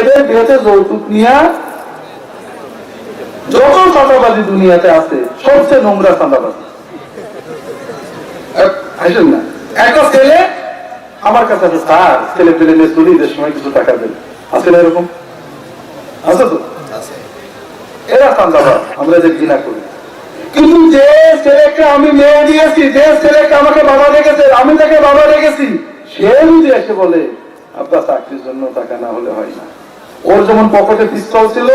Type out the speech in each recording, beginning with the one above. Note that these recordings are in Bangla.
মেয়েদের বিয়েতে যৌতুক নিয়ে যত চাঁদাবাজি দুনিয়াতে আছে সবচেয়ে নোংরা চাঁদাবাজি। আসেন না? একটা ছেলে আমার কাছে আছে স্যার ছেলে পেলে মেয়ে ঈদের সময় কিছু টাকা দেবে। আছে না এরকম? আছে তো? এরা চাঁদাবাজ আমরা যে ঘৃণা করি। কিন্তু যে ছেলেকে আমি মেয়ে দিয়েছি যে ছেলেকে আমাকে বাবা রেখেছে আমি তাকে বাবা রেখেছি সে যদি এসে বলে আপনার চাকরির জন্য টাকা না হলে হয় না। ওর যেমন পকেটে পিস্তল ছিল,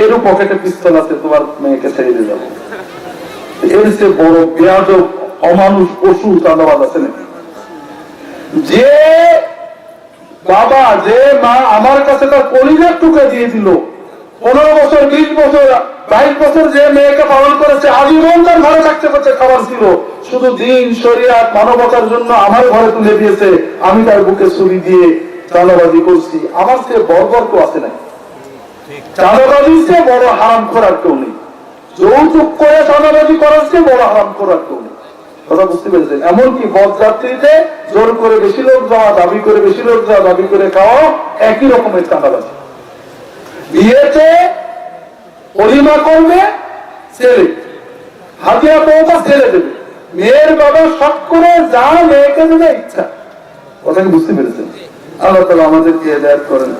এরও পকেটে পিস্তল আছে, তোমার মেয়েকে ছেড়ে দিয়ে যাব। এর সে বড় বেয়াদ অমানুষ পশু চাঁদাবাজ আছে নাকি? যে বাবা, যে মা আমার কাছে তার পরিবার টুকে দিয়ে দিল পনেরো বছর, বিশ বছর, বাইশ বছর যে মেয়েকে পালন করেছে, আজীবন তার ঘরে থাকতে পারছে খাবার ছিল। শুধু দিন শরিয়াত মানবতার জন্য আমার ঘরে তুলে দিয়েছে, আমি তার বুকে ছুরি দিয়ে চাঁদাবাজি করছি। আমার সে বর্বর তো আছে না চাঁদাবাজি সে বড় হারাম করার কেউ নেই। যৌতুক করে চাঁদাবাজি করার চেয়ে বড় হারাম করার কেউ নেই। কথা বুঝতে পেরেছেন? এমনকি জোর করে বেশি লোক যাওয়া, দাবি করে বেশি লোক যাওয়া, দাবি করে খাওয়া, একই রকমের চাঁদাবাজি। বিয়েতে করবে, ছেলে। হাতিয়া পৌঁছা ছেলে দেবে। মেয়ের বাবা শখ করে যা মেয়েকে দেবে, ইচ্ছা। কথা বুঝতে পেরেছেন? আল্লাহ তালা আমাদেরকে হেদায়ত করেন।